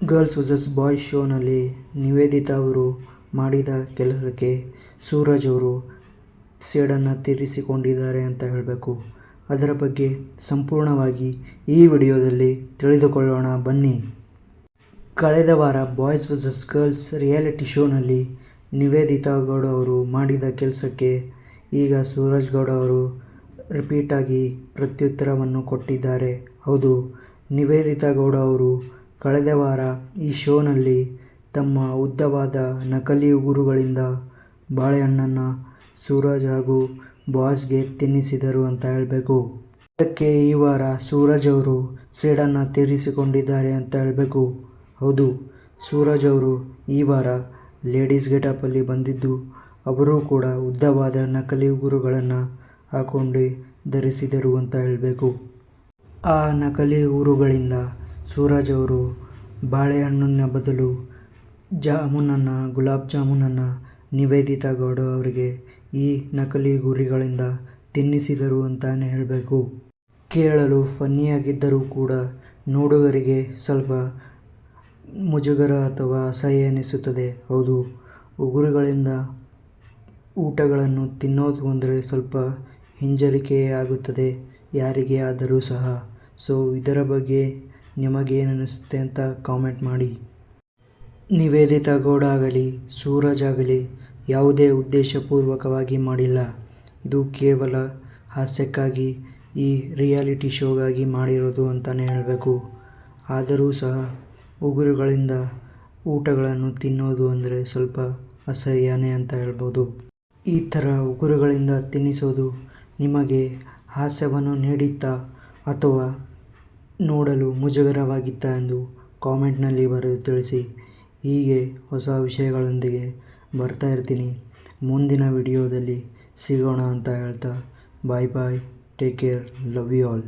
Girls versus ಬಾಯ್ ಶೋನಲ್ಲಿ ನಿವೇದಿತಾ ಅವರು ಮಾಡಿದ ಕೆಲಸಕ್ಕೆ ಸೂರಜ್ ಅವರು ಸೇಡನ್ನು ತೀರಿಸಿಕೊಂಡಿದ್ದಾರೆ ಅಂತ ಹೇಳಬೇಕು. ಅದರ ಬಗ್ಗೆ ಸಂಪೂರ್ಣವಾಗಿ ಈ ವಿಡಿಯೋದಲ್ಲಿ ತಿಳಿದುಕೊಳ್ಳೋಣ. ಬನ್ನಿ. ಕಳೆದ ವಾರ ಬಾಯ್ಸ್ ವರ್ಸಸ್ ಗರ್ಲ್ಸ್ ರಿಯಾಲಿಟಿ ಶೋನಲ್ಲಿ ನಿವೇದಿತಾ ಗೌಡ ಅವರು ಮಾಡಿದ ಕೆಲಸಕ್ಕೆ ಈಗ ಸೂರಜ್ ಗೌಡ ಅವರು ರಿಪೀಟಾಗಿ ಪ್ರತ್ಯುತ್ತರವನ್ನು ಕೊಟ್ಟಿದ್ದಾರೆ. ಹೌದು, ನಿವೇದಿತಾ ಗೌಡ ಅವರು ಕಳೆದ ವಾರ ಈ ಶೋನಲ್ಲಿ ತಮ್ಮ ಉದ್ದವಾದ ನಕಲಿ ಉಗುರುಗಳಿಂದ ಬಾಳೆಹಣ್ಣನ್ನು ಸೂರಜ್ ಹಾಗೂ ಬಾಸ್ಗೆ ತಿನ್ನಿಸಿದರು ಅಂತ ಹೇಳಬೇಕು. ಅದಕ್ಕೆ ಈ ವಾರ ಸೂರಜ್ ಅವರು ಸೇಡನ್ನು ತೀರಿಸಿಕೊಂಡಿದ್ದಾರೆ ಅಂತ ಹೇಳಬೇಕು. ಹೌದು, ಸೂರಜ್ ಅವರು ಈ ವಾರ ಲೇಡೀಸ್ ಗೆಟಪಲ್ಲಿ ಬಂದಿದ್ದು, ಅವರು ಕೂಡ ಉದ್ದವಾದ ನಕಲಿ ಉಗುರುಗಳನ್ನು ಹಾಕೊಂಡು ಧರಿಸಿದರು ಅಂತ ಹೇಳಬೇಕು. ಆ ನಕಲಿ ಉಗುರುಗಳಿಂದ ಸೂರಜ್ ಅವರು ಬಾಳೆಹಣ್ಣಿನ ಬದಲು ಜಾಮೂನನ್ನು, ಗುಲಾಬ್ ಜಾಮೂನನ್ನು ನಿವೇದಿತಾ ಗೌಡ ಅವರಿಗೆ ಈ ನಕಲಿ ಗುರಿಗಳಿಂದ ತಿನ್ನಿಸಿದರು ಅಂತಾನೆ ಹೇಳಬೇಕು. ಕೇಳಲು ಫನ್ನಿಯಾಗಿದ್ದರೂ ಕೂಡ ನೋಡುಗರಿಗೆ ಸ್ವಲ್ಪ ಮುಜುಗರ ಅಥವಾ ಅಸಹ್ಯ ಎನಿಸುತ್ತದೆ. ಹೌದು, ಉಗುರುಗಳಿಂದ ಊಟಗಳನ್ನು ತಿನ್ನೋದು ಅಂದರೆ ಸ್ವಲ್ಪ ಹಿಂಜರಿಕೆಯೇ ಆಗುತ್ತದೆ ಯಾರಿಗೆ ಆದರೂ ಸಹ. ಸೊ, ಇದರ ಬಗ್ಗೆ ನಿಮಗೇನು ಅನ್ನಿಸುತ್ತೆ ಅಂತ ಕಾಮೆಂಟ್ ಮಾಡಿ. ನಿವೇದಿತ ಗೌಡ ಆಗಲಿ ಸೂರಜ್ ಆಗಲಿ, ಯಾವುದೇ ಉದ್ದೇಶಪೂರ್ವಕವಾಗಿ ಮಾಡಿಲ್ಲ. ಇದು ಕೇವಲ ಹಾಸ್ಯಕ್ಕಾಗಿ, ಈ ರಿಯಾಲಿಟಿ ಶೋಗಾಗಿ ಮಾಡಿರೋದು ಅಂತಲೇ ಹೇಳಬೇಕು. ಆದರೂ ಸಹ, ಉಗುರುಗಳಿಂದ ಊಟಗಳನ್ನು ತಿನ್ನೋದು ಅಂದರೆ ಸ್ವಲ್ಪ ಅಸಹ್ಯನೇ ಅಂತ ಹೇಳ್ಬೋದು. ಈ ಥರ ಉಗುರುಗಳಿಂದ ತಿನ್ನಿಸೋದು ನಿಮಗೆ ಹಾಸ್ಯವನ್ನು ನೀಡಿತ್ತಾ ಅಥವಾ ನೋಡಲು ಮುಜುಗರವಾಗಿತ್ತ ಎಂದು ಕಾಮೆಂಟ್ನಲ್ಲಿ ಬರೆದು ತಿಳಿಸಿ. ಹೀಗೆ ಹೊಸ ವಿಷಯಗಳೊಂದಿಗೆ ಬರ್ತಾ ಇರ್ತೀನಿ. ಮುಂದಿನ ವಿಡಿಯೋದಲ್ಲಿ ಸಿಗೋಣ ಅಂತ ಹೇಳ್ತಾ, bye bye, take care, love you all.